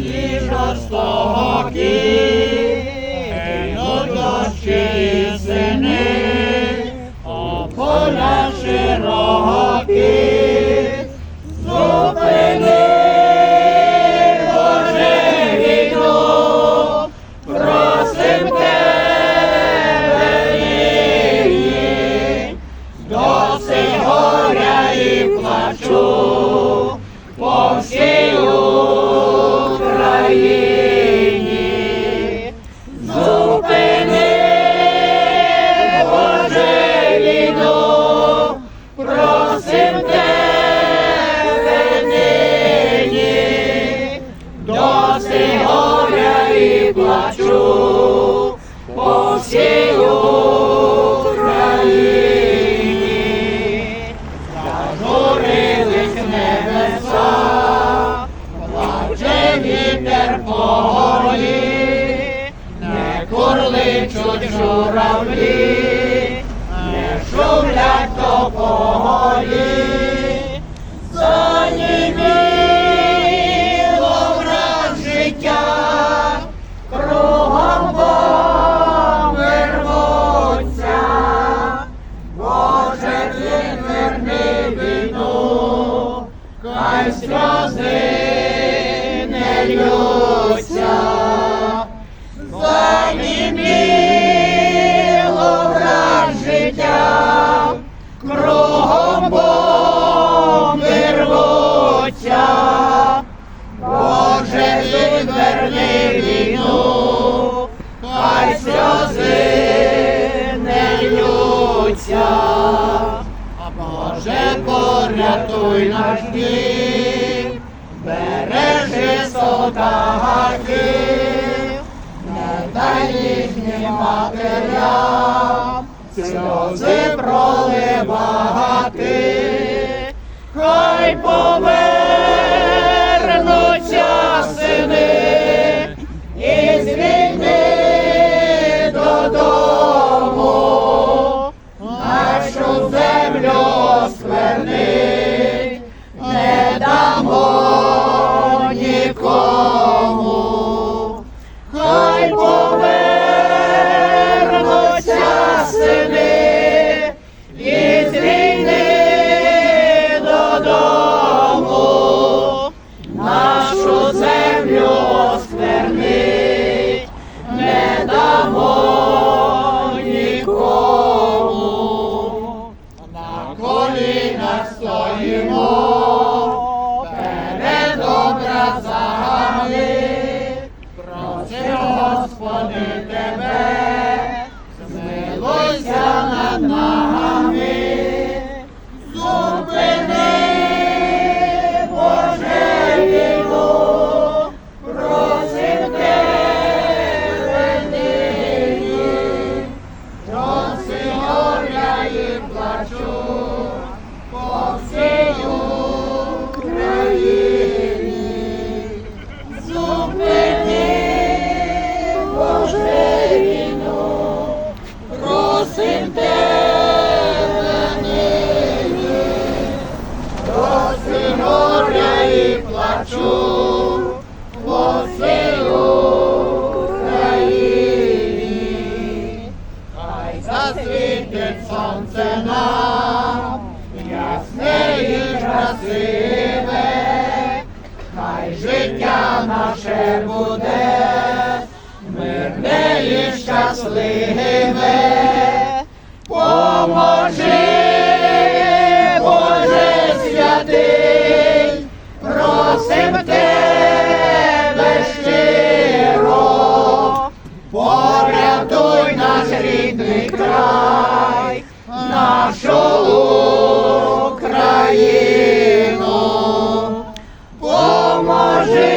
бої жорстокі, гинуть дощі і сини, а поля широкі. Зупини, Боже, війну, просим тебе, нині, досить горя і плачу всій Україні. Зажурились небеса, плаче вітер по не курличуть журавлі, не шумлять тополі. Льються. Заніміло враз життя, кругом бомби рвуться. Боже, відверни війну, хай сльози не льються. А Боже, порятуй наш дім, солдатів, не дай їхнім матерям сльози проливати, хай повернуться сини із війни додому, нашу землю сквернить, ます。Сонце нам, ясне і красиве, хай життя наше буде, мирне і щасливе, нашу Україну, поможи,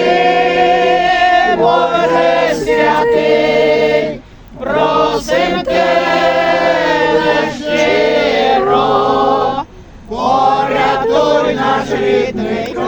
Боже святий, просим тебе щиро, рідний.